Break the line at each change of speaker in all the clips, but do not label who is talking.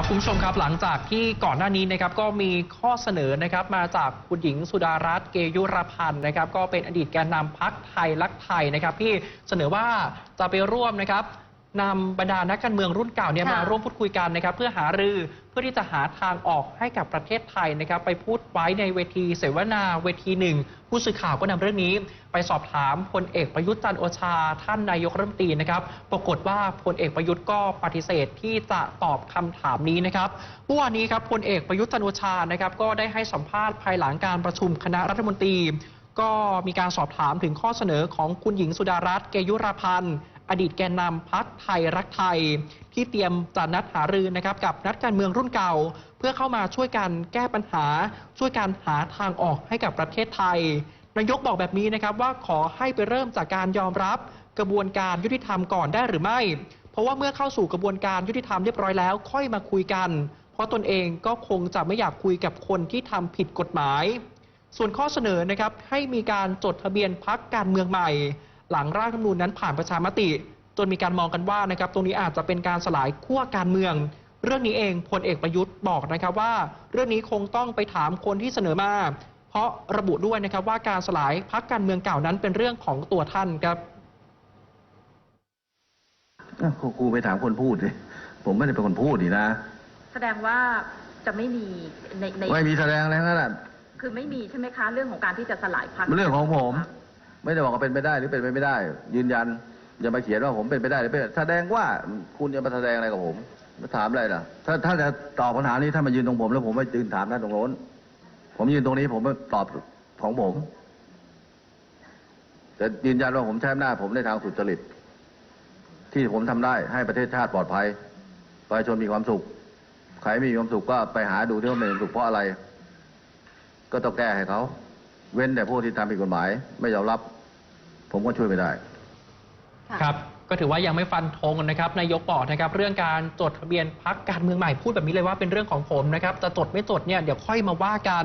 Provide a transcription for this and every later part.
ครับคุณผู้ชมครับหลังจากที่ก่อนหน้านี้นะครับก็มีข้อเสนอนะครับมาจากคุณหญิงสุดารัตน์เกยุรพันธ์นะครับ ก็เป็นอดีตแกนนำพักไทยรักไทยนะครับที่เสนอว่าจะไปร่วมนะครับ นำบรรดานักการเมืองรุ่นเก่าเนี่ย
ค่ะ
มาร่วมพูดคุยกันนะครับ เพื่อหารือเพื่อที่จะหาทางออกให้กับประเทศไทยนะครับ ไปพูดไว้ในเวทีเสวนาเวทีหนึ่งผู้สื่อข่าวก็นำเรื่องนี้ ไปสอบถามพลเอกประยุทธ์จันทร์โอชา ท่านนายกรัฐมนตรีนะครับ ปรากฏว่าพลเอกประยุทธ์ก็ปฏิเสธที่จะตอบคำถามนี้นะครับเมื่อวานนี้ครับพลเอกประยุทธ์จันทร์โอชานะครับ ก็ได้ให้สัมภาษณ์ภายหลังการประชุมคณะรัฐมนตรี ก็มีการสอบถามถึงข้อเสนอของคุณหญิงสุดารัตน์เกยุราพันธ์ อดีตแกนนำพักไทยรักไทย ที่เตรียมจะนัดหารือนะครับกับนักการเมืองรุ่นเก่า เพื่อเข้ามาช่วยกันแก้ปัญหา ช่วยกันหาทางออกให้กับประเทศไทยนายกบอกแบบนี้นะครับว่าขอให้ไปเริ่มจากการยอมรับกระบวนการยุติธรรมก่อนได้หรือไม่ เพราะว่าเมื่อเข้าสู่กระบวนการยุติธรรมเรียบร้อยแล้ว ค่อยมาคุยกัน เพราะตนเองก็คงจะไม่อยากคุยกับคนที่ทำผิดกฎหมาย ส่วนข้อเสนอนะครับให้มีการจดทะเบียนพักการเมืองใหม่ หลังร่างรัฐธรรมนูญนั้นผ่านประชามติ จนมีการมองกันว่านะครับตรงนี้อาจจะเป็นการสลายขั้วการเมือง เรื่องนี้เองพลเอกประยุทธ์บอกนะครับว่า เรื่องนี้คงต้องไปถามคนที่เสนอมา เพราะระบุด้วยนะครับว่าการสลายพักการเมืองเก่านั้นเป็นเรื่องของตัวท่านครับ
อะครูครูไปถามคนพูดสิผมไม่ได้เป็นคนพูดนี่นะ
แสดงว่าจะไม่มีในใน
ไม่มีแสดงอะไรทั้งนั้นน่ะ
คือไม่มีใช่ไหมคะ เรื่องของการที่จะสลายพรรค
มันเรื่องของผม ไม่ได้บอกว่าเป็นไปได้หรือเป็นไปไม่ได้ ยืนยันอย่ามาเขียนว่าผมเป็นไปได้หรือเป็นแสดงว่าคุณจะมาแสดงอะไรกับผมมาถามอะไรล่ะ ถ้าถ้าจะตอบปัญหานี้ถ้ามายืนตรงผม แล้วผมไม่ยืนถามท่านตรงโน้น ผมยืนตรงนี้ผมไม่ตอบของผมแต่ยืนยันว่าผมใช้อำนาจผมในทางสุจริต ที่ผมทำได้ให้ประเทศชาติปลอดภัยประชาชนมีความสุข ใครไม่มีความสุขก็ไปหาดูที่ว่าไม่มีความสุขเพราะอะไร ก็ต้องแก้ให้เขา เว้นแต่พวกที่ทำผิดกฎหมาย ไม่ยอมรับ ผมก็ช่วยไม่ได้
ครับก็ถือว่ายังไม่ฟันธงนะครับนายกบอกนะครับ เรื่องการจดทะเบียนพักการเมืองใหม่พูดแบบนี้เลยว่าเป็นเรื่องของผมนะครับจะจดไม่จดเนี่ยเดี๋ยวค่อยมาว่ากัน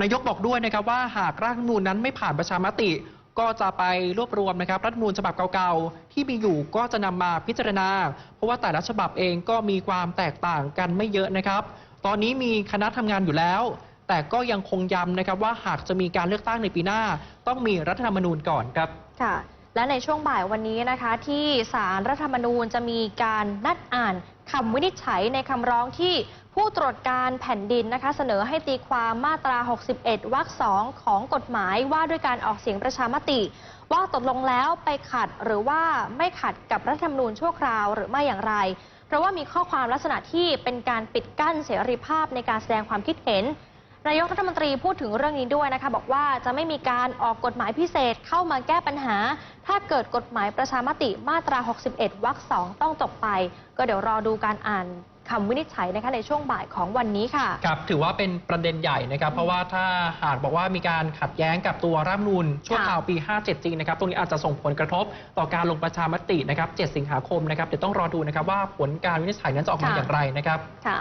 นายกบอกด้วยนะครับว่าหากร่างรัฐธรรมนูญนั้นไม่ผ่านประชามติ ก็จะไปรวบรวมนะครับ รัฐธรรมนูญฉบับเก่าๆ ที่มีอยู่ก็จะนำมาพิจารณา เพราะว่าแต่ละฉบับเองก็มีความแตกต่างกันไม่เยอะนะครับ ตอนนี้มีคณะทำงานอยู่แล้ว แต่ก็ยังคงย้ำนะครับว่าหากจะมีการเลือกตั้งในปีหน้า ต้องมีรัฐธรรมนูญก่อนครับ
ค่ะและในช่วงบ่ายวันนี้นะคะ ที่สารรัฐธรรมนูญจะมีการนัดอ่านคำวินิจฉัยในคำร้องที่ผู้ตรวจการแผ่นดินนะคะ เสนอให้ตีความมาตรา 61 วรรคสองของกฎหมายว่าด้วยการออกเสียงประชามติ ว่าตกลงแล้วไปขัดหรือว่าไม่ขัดกับรัฐธรรมนูญชั่วคราวหรือไม่อย่างไร เพราะว่ามีข้อความลักษณะที่เป็นการปิดกั้นเสรีภาพในการแสดงความคิดเห็น นายกรัฐมนตรีพูดถึงเรื่องนี้ด้วยนะคะ บอกว่าจะไม่มีการออกกฎหมายพิเศษเข้ามาแก้ปัญหา ถ้าเกิดกฎหมายประชามติมาตรา 61 วรรคสองต้องตกไป ก็เดี๋ยวรอดูการอ่านคำวินิจฉัยนะคะในช่วงบ่ายของวันนี้ค่ะ
ครับ ถือว่าเป็นประเด็นใหญ่นะครับ เพราะว่าถ้าหากบอกว่ามีการขัดแย้งกับตัวรัฐธรรมนูญชั่วคราวปี 57 จริงนะครับ ตรงนี้อาจจะส่งผลกระทบต่อการลงประชามตินะครับ 7 สิงหาคมนะครับ เดี๋ยวต้องรอดูนะครับว่าผลการวินิจฉัยนั้นจะออกมา
ค่ะ
อย่างไรนะครับ
ค่ะ